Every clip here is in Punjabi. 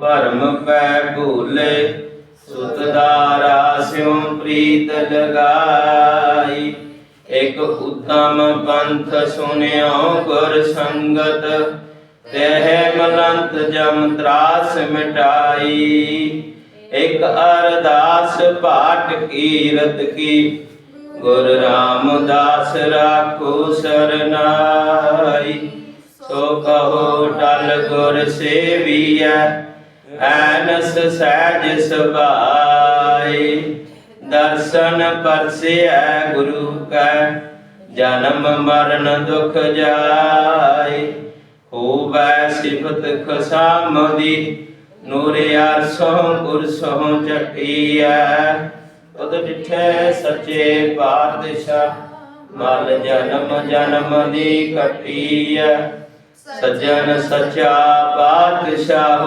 ਭਰਮ ਪੈ ਭੂਲੇ ਸੁਤਦਾਰਾ ਸਿਉ ਪ੍ਰੀਤ ਲਗਾਈ ਇਕ ਉਤਮ ਪੰਥ ਸੁਨਿਓ ਗੁਰ ਸੰਗਤ, ਤਹਿ ਮਲੰਤ ਜਮ ਤਰਾਸ ਮਿਟਾਈ। ਇਕ ਅਰਦਾਸ ਪਾਠ ਕੀਰਤ ਕੀ, ਗੁਰ ਰਾਮਦਾਸ ਰਾਖੋ ਸਰਨਾਈ। ਸੋ ਕਹੋ, ਟਲ ਗੁਰ ਸੇਵੀਐ ਐਨਸ ਸਹਿਜ ਸੁਭਾਈ, ਦਰਸ਼ਨ ਪਰਸਿਐ ਗੁਰੂ ਕੈ, ਜਨਮ ਮਰਨ ਦੁਖ ਜਾਈ। ਹੋਵੈ ਸਿਫਤ ਖਸਾਮਦੀ, ਨੂਰ ਅਰਸੋਂ ਪੁਰਸੋਂ ਚਟੀਐ ਤਦ ਡਿਠੈ ਸੱਚੇ ਪਾਤਸ਼ਾਹ, ਮਲ ਜਨਮ ਜਨਮ ਦੀ ਕਟੀਐ। ਸੱਜਣ ਸੱਚਾ ਪਾਤਸ਼ਾਹ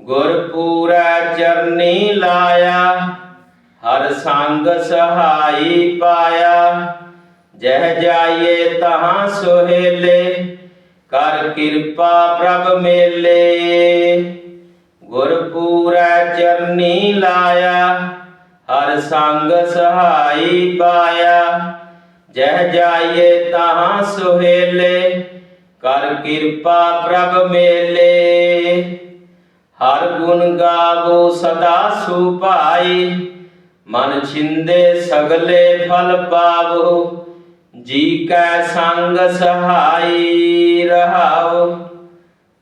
ਗੁਰਪੂਰੈ ਚਰਨੀ ਲਾਇਆ, ਹਰ ਸੰਗ ਸਹਾਈ ਪਾਇਆ। ਜਹ ਜਾਈਏ ਤਹਾਂ ਸੁਹੇਲੇ, ਕਰ ਕਿਰਪਾ ਪ੍ਰਭ ਮੇਲੇ। ਗੁਰਪੂਰੈ ਚਰਨੀ ਲਾਇਆ, ਹਰ ਸੰਗ ਸਹਾਈ ਪਾਇਆ। ਜਹ ਜਾਈਏ ਤਹਾਂ ਸੁਹੇਲੇ, ਕਰ ਕਿਰਪਾ ਪ੍ਰਭ ਮੇਲੇ। ਹਰ ਗੁਣ ਗਾਵੋ ਸਦਾ ਸੁਭਾਈ। ਮਨ ਛਿੰਦੇ ਸਗਲੇ ਫਲ ਪਾਵੋ। ਜੀ ਕੈ ਸੰਗ ਸਹਾਈ ਰਹਾਓ।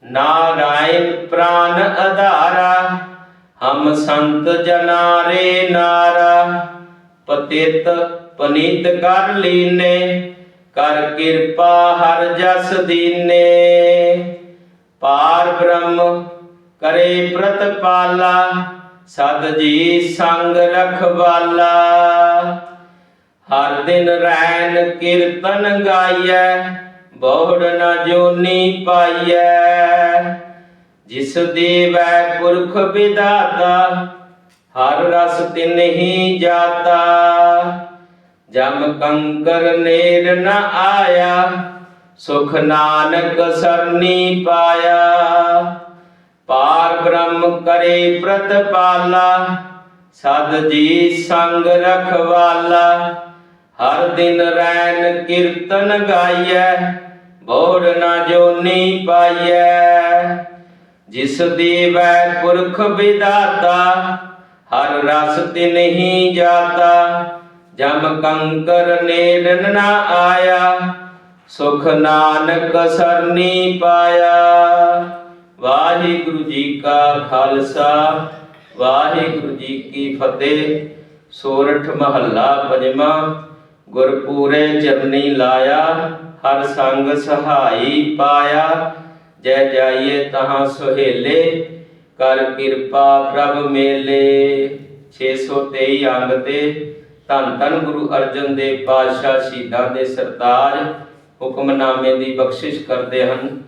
ਨਾਰਾਇਣ ਪ੍ਰਾਨ ਆਧਾਰਾ ਹਮ ਸੰਤ ਜਨਾ ਰੇ ਨਾਰਾ। ਪਤਿਤ ਪਨੀਤ ਕਰ ਲੀਨੇ, ਕਰ ਕਿਰਪਾ ਹਰ ਜਸ ਦੀਨੇ। ਪਾਰ ਬ੍ਰਹਮ ਕਰੇ ਪ੍ਰਤਪਾਲਾ, ਸਦ ਜੀ ਸੰਗ ਰਖਵਾਲਾ। ਹਰ ਦਿਨ ਰੈਨ ਕੀਰਤਨ ਗਾਈਐ ਬਹੁੜ ਨ ਜੋਨੀ ਪਾਈਐ। ਜਿਸ ਦੇਵੈ ਪੁਰਖ ਵਿਦਾਤਾ ਹਰ ਰਸ ਤਿਨ ਹੀ ਜਾਤਾ। ਜਮ ਕੰਕਰ ਨੇੜ ਨ ਆਇਆ, ਸੁਖ ਨਾਨਕ ਸਰਨੀ ਪਾਇਆ। ਪਾਰ ਬ੍ਰਹਮ ਕਰੇ ਪ੍ਰਤਪਾਲਾ ਸਦ ਜੀ ਸੰਗ ਰਖਵਾਲਾ ਹਰ ਦਿਨ ਰੈਨ ਕੀਰਤਨ ਗਾਈਐ, ਬੋੜ ਨਾ ਜੋਨੀ ਪਾਈਐ। ਜਿਸ ਦੇਵੈ ਪੁਰਖ ਵਿਦਾਤਾ ਹਰ ਰਸ ਤਿਨਹੀ ਜਾਤਾ। ਜਮ ਕੰਕਰ ਨੇੜਨ ਨਾ ਆਇਆ, ਸੁਖ ਨਾਨਕ ਸਰਨੀ ਪਾਇਆ। ਵਾਹਿਗੁਰੂ ਜੀ ਕਾ ਖਾਲਸਾ, ਵਾਹਿਗੁਰੂ ਜੀ ਕੀ ਫਤਿਹ। ਸੋਰਠ ਮਹੱਲਾ ਪੰਜਵਾਂ, ਗੁਰਪੂਰੇ ਚਰਨੀ ਲਾਇਆ, ਹਰ ਸੰਗ ਸਹਾਈ ਪਾਇਆ। ਜੈ ਜਾਈਏ ਤਹਾਂ ਸੁਹੇਲੇ, ਕਰ ਕਿਰਪਾ ਪ੍ਰਭ ਮੇਲੇ। 623 ਅੰਗ ਤੇ ਧੰਨ ਧੰਨ ਗੁਰੂ ਅਰਜਨ ਦੇਵ ਪਾਤਸ਼ਾਹ ਸ਼ਹੀਦਾਂ ਦੇ ਸਰਤਾਜ ਹੁਕਮਨਾਮੇ ਦੀ ਬਖਸ਼ਿਸ਼ ਕਰਦੇ ਹਨ।